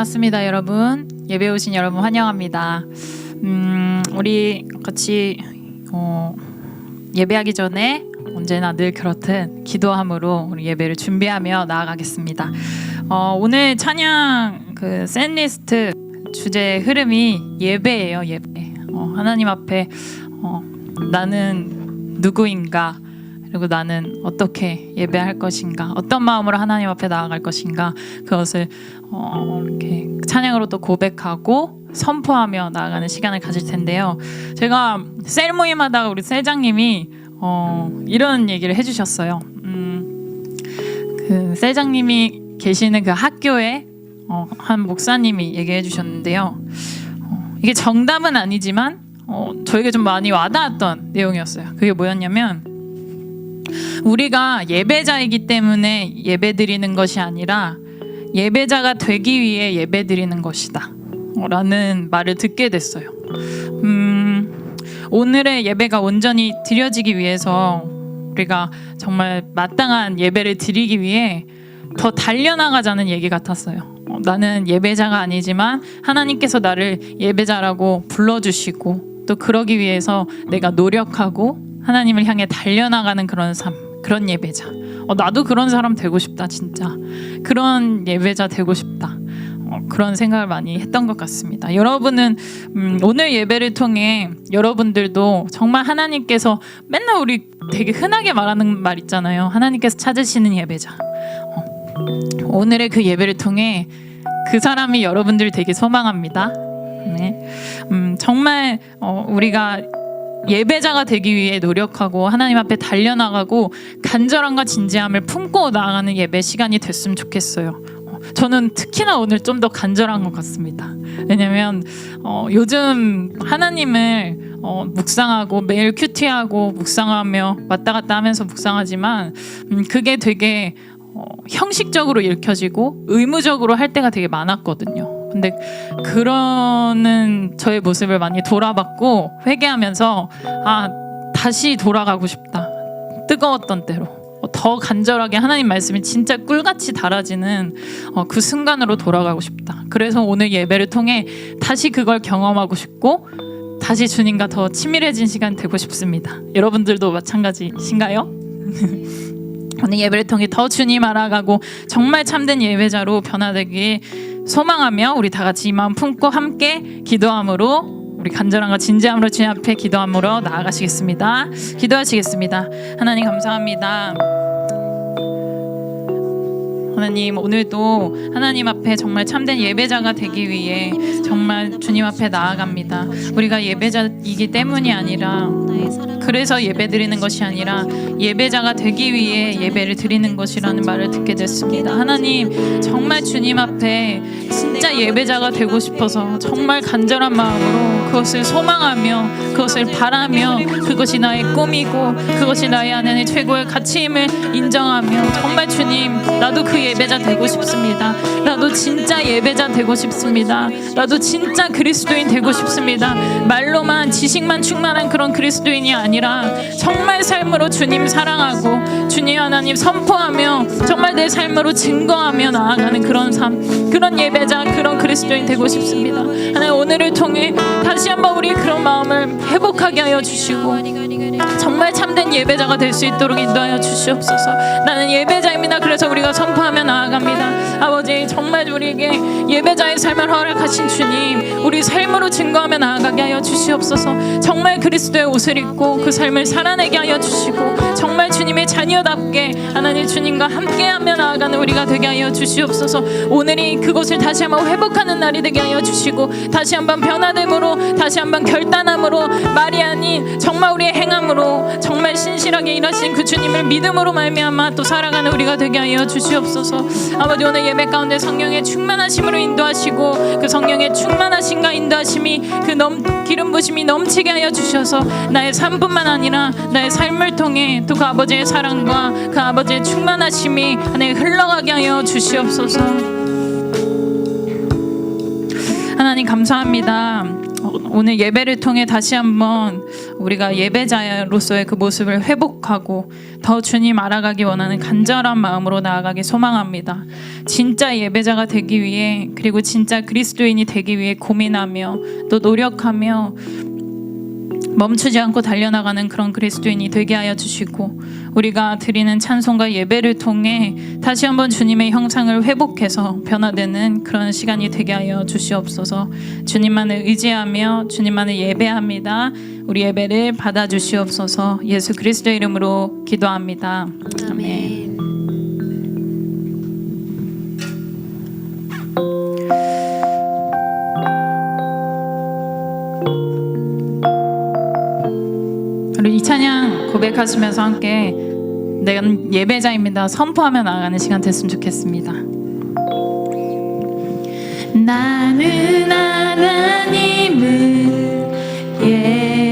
반갑습니다, 여러분. 예배 오신 여러분 환영합니다. 음, 우리 같이 어, 예배하기 전에 언제나 늘 그렇듯 기도함으로 우리 예배를 준비하며 나아가겠습니다. 어, 오늘 찬양 그 샌리스트 주제 흐름이 예배예요, 예배. 어, 하나님 앞에 어, 나는 누구인가? 그리고 나는 어떻게 예배할 것인가, 어떤 마음으로 하나님 앞에 나아갈 것인가, 그것을 어, 이렇게 찬양으로 또 고백하고 선포하며 나아가는 시간을 가질 텐데요. 제가 셀 모임하다가 우리 셀장님이 어, 이런 얘기를 해주셨어요. 음, 그 셀장님이 계시는 그 학교에 어, 한 목사님이 얘기해 주셨는데요. 어, 이게 정답은 아니지만 어, 저에게 좀 많이 와닿았던 내용이었어요. 그게 뭐였냐면 우리가 예배자이기 때문에 예배 드리는 것이 아니라 예배자가 되기 위해 예배 드리는 것이다. 라는 말을 듣게 됐어요. 음, 오늘의 예배가 온전히 드려지기 위해서 우리가 정말 마땅한 예배를 드리기 위해 더 달려나가자는 얘기 같았어요. 어, 나는 예배자가 아니지만 하나님께서 나를 예배자라고 불러주시고 또 그러기 위해서 내가 노력하고 하나님을 향해 달려나가는 그런 삶, 그런 예배자. 어, 나도 그런 사람 되고 싶다, 진짜. 그런 예배자 되고 싶다. 어, 그런 생각을 많이 했던 것 같습니다. 여러분은 음, 오늘 예배를 통해 여러분들도 정말 하나님께서 맨날 우리 되게 흔하게 말하는 말 있잖아요. 하나님께서 찾으시는 예배자. 어, 오늘의 그 예배를 통해 그 사람이 여러분들 되게 소망합니다. 네. 음, 정말 어, 우리가 예배자가 되기 위해 노력하고 하나님 앞에 달려나가고 간절함과 진지함을 품고 나아가는 예배 시간이 됐으면 좋겠어요. 어, 저는 특히나 오늘 좀 더 간절한 것 같습니다. 왜냐하면 어, 요즘 하나님을 어, 묵상하고 매일 큐티하고 묵상하며 왔다 갔다 하면서 묵상하지만 음, 그게 되게 어, 형식적으로 읽혀지고 의무적으로 할 때가 되게 많았거든요. 근데 그러는 저의 모습을 많이 돌아봤고 회개하면서 아 다시 돌아가고 싶다. 뜨거웠던 때로 어, 더 간절하게 하나님 말씀이 진짜 꿀같이 달아지는 어, 그 순간으로 돌아가고 싶다. 그래서 오늘 예배를 통해 다시 그걸 경험하고 싶고 다시 주님과 더 친밀해진 시간 되고 싶습니다. 여러분들도 마찬가지신가요? 오늘 예배를 통해 더 주님 알아가고 정말 참된 예배자로 변화되길 소망하며 우리 다 같이 이 마음 품고 함께 기도함으로 우리 간절함과 진지함으로 주님 앞에 기도함으로 나아가시겠습니다. 기도하시겠습니다. 하나님 감사합니다. 하나님 오늘도 하나님 앞에 정말 참된 예배자가 되기 위해 정말 주님 앞에 나아갑니다. 우리가 예배자이기 때문이 아니라 그래서 예배 드리는 것이 아니라 예배자가 되기 위해 예배를 드리는 것이라는 말을 듣게 됐습니다. 하나님 정말 주님 앞에 진짜 예배자가 되고 싶어서 정말 간절한 마음으로 그것을 소망하며 그것을 바라며 그것이 나의 꿈이고 그것이 나의 안에는 최고의 가치임을 인정하며 정말 주님 나도 그 예배자 되고 싶습니다. 나도 진짜 예배자 되고 싶습니다. 나도 진짜 그리스도인 되고 싶습니다. 말로만 지식만 충만한 그런 그리스도인이 아니라 정말 삶으로 주님 사랑하고 주님 하나님 선포하며 정말 내 삶으로 증거하며 나아가는 그런 삶 그런 예배자 그런 그리스도인 되고 싶습니다 하나님 오늘을 통해 다시 한번 우리 그런 마음을 회복하게 하여 주시고 정말 참된 예배자가 될 수 있도록 인도하여 주시옵소서. 나는 예배자입니다. 그래서 우리가 선포하며 나아갑니다. 아버지 정말 우리에게 예배자의 삶을 허락하신 주님, 우리 삶으로 증거하며 나아가게 하여 주시옵소서. 정말 그리스도의 옷을 입고 그 삶을 살아내게 하여 주시고 정말 주님의 자녀 답게 하나님 주님과 함께하며 나아가는 우리가 되게 하여 주시옵소서. 오늘이 그곳을 다시 한번 회복하는 날이 되게 하여 주시고 다시 한번 변화됨으로 다시 한번 결단함으로 말이 아닌 정말 우리의 행함으로 정말 신실하게 일하신 그 주님을 믿음으로 말미암아 또 살아가는 우리가 되게 하여 주시옵소서. 아버지 오늘 예배 가운데 성령의 충만하심으로 인도하시고 그 성령의 충만하심과 인도하심이 그 넘 기름 부심이 넘치게 하여 주셔서 나의 삶뿐만 아니라 나의 삶을 통해 또 그 아버지의 사랑과 그 아버지의 충만하심이 안에 흘러가게 하여 주시옵소서. 하나님 감사합니다. 어, 오늘 예배를 통해 다시 한번 우리가 예배자로서의 그 모습을 회복하고 더 주님 알아가기 원하는 간절한 마음으로 나아가기 소망합니다. 진짜 예배자가 되기 위해 그리고 진짜 그리스도인이 되기 위해 고민하며 또 노력하며 멈추지 않고 달려나가는 그런 그리스도인이 되게 하여 주시고 우리가 드리는 찬송과 예배를 통해 다시 한번 주님의 형상을 회복해서 변화되는 그런 시간이 되게 하여 주시옵소서. 주님만을 의지하며 주님만을 예배합니다. 우리 예배를 받아 주시옵소서. 예수 그리스도 이름으로 기도합니다. 아멘. 찬양 고백하시면서 함께 내가 예배자입니다 선포하며 나가는 시간 됐으면 좋겠습니다. 나는 하나님을 예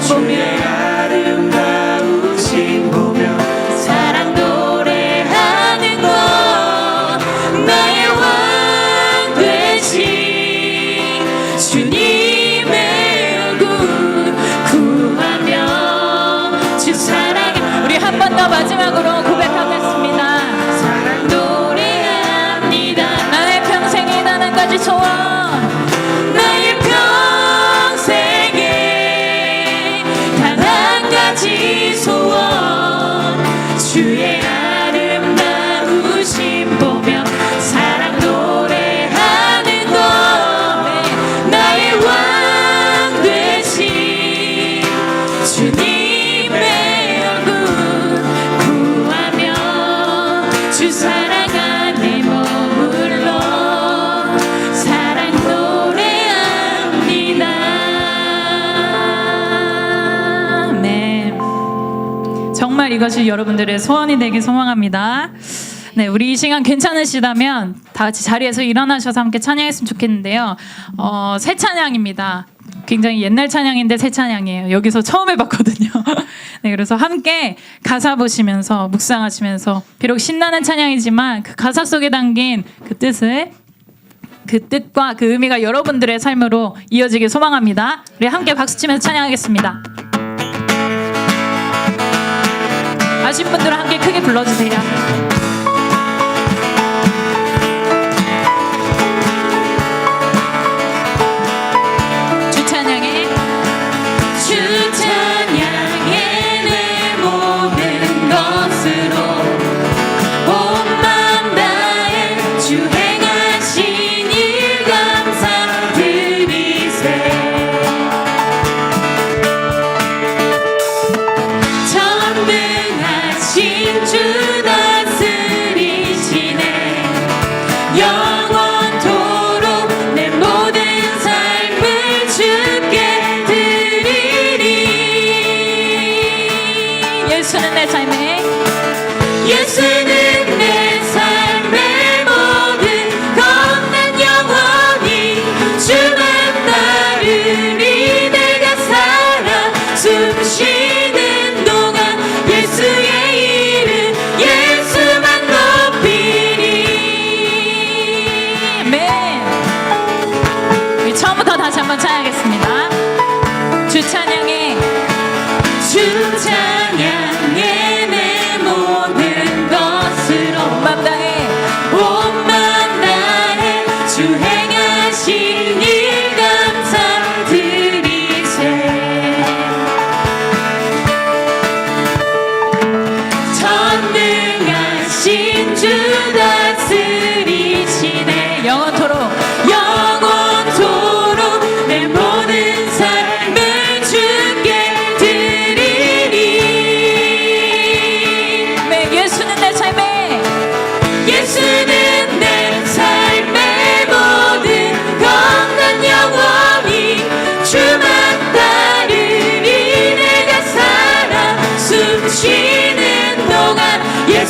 por mim. 정말 이것이 여러분들의 소원이 되길 소망합니다. 네, 우리 이 시간 괜찮으시다면 다 같이 자리에서 일어나셔서 함께 찬양했으면 좋겠는데요. 어, 새 찬양입니다. 굉장히 옛날 찬양인데 새 찬양이에요. 여기서 처음 해봤거든요. 네, 그래서 함께 가사 보시면서 묵상하시면서 비록 신나는 찬양이지만 그 가사 속에 담긴 그 뜻을 그 뜻과 그 의미가 여러분들의 삶으로 이어지길 소망합니다. 우리 함께 박수치면서 찬양하겠습니다. 가신 분들은 함께 크게 불러주세요.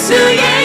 to you.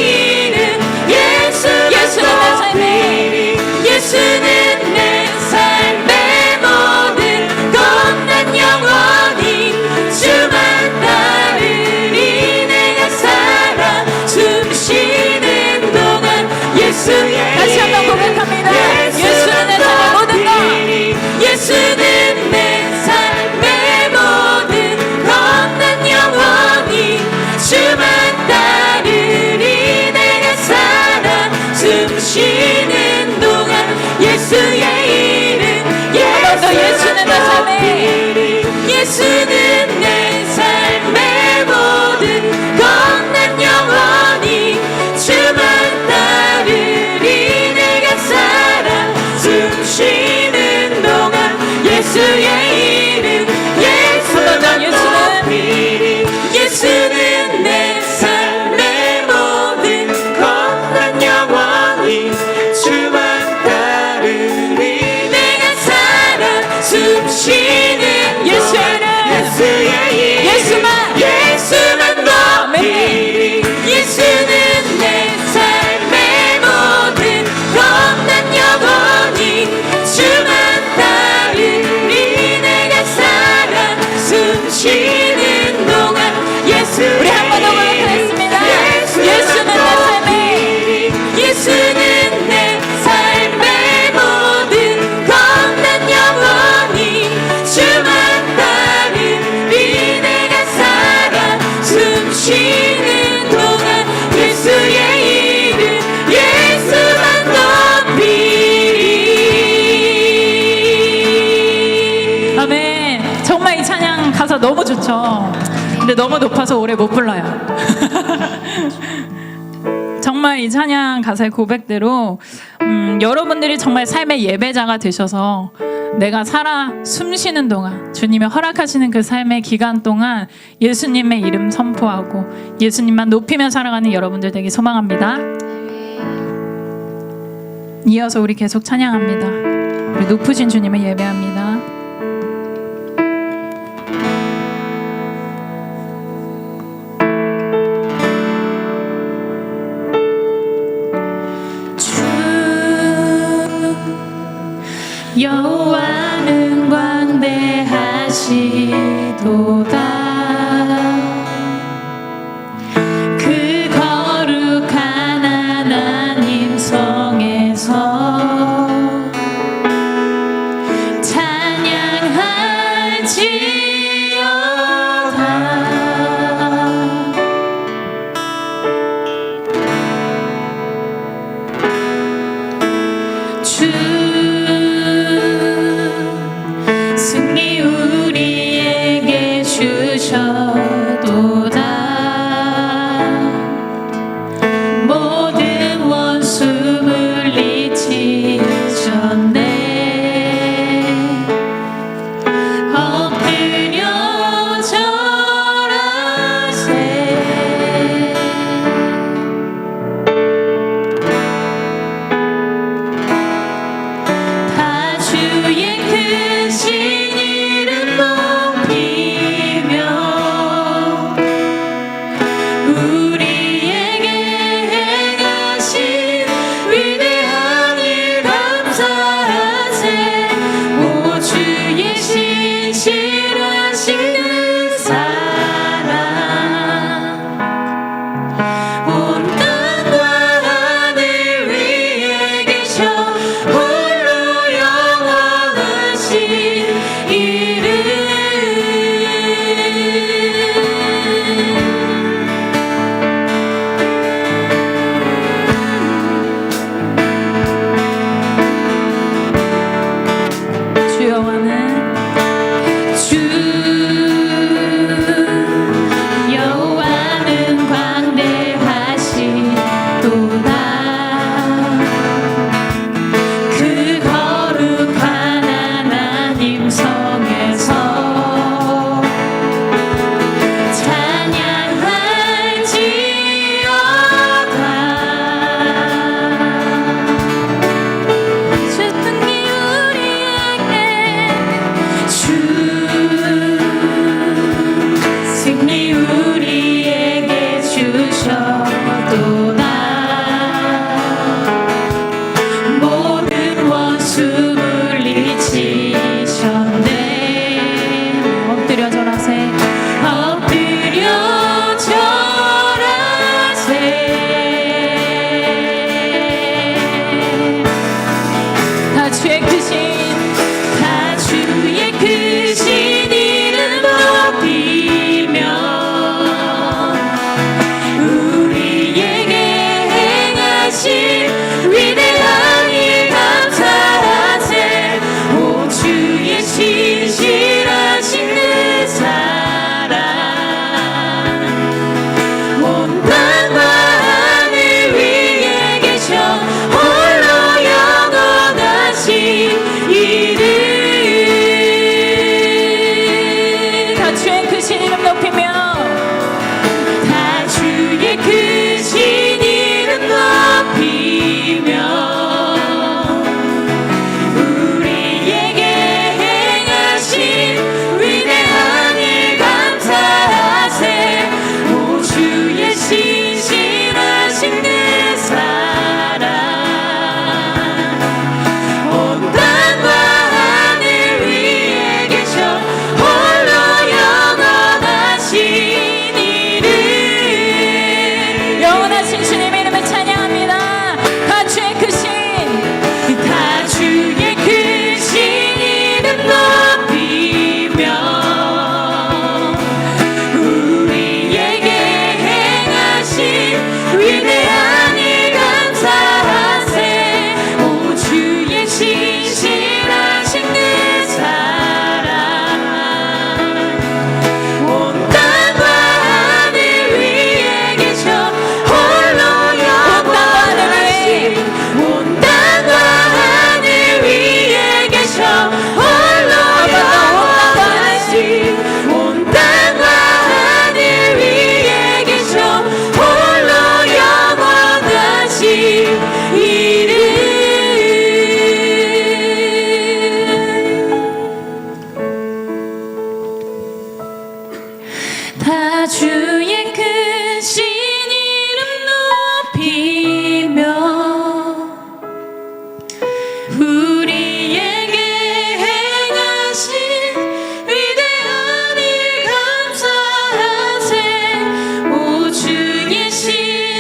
See you. 너무 좋죠. 근데 너무 높아서 오래 못 불러요. 정말 이 찬양 가사의 고백대로 음, 여러분들이 정말 삶의 예배자가 되셔서 내가 살아 숨쉬는 동안 주님의 허락하시는 그 삶의 기간 동안 예수님의 이름 선포하고 예수님만 높이며 살아가는 여러분들 되기 소망합니다. 이어서 우리 계속 찬양합니다. 우리 높으신 주님을 예배합니다. your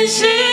신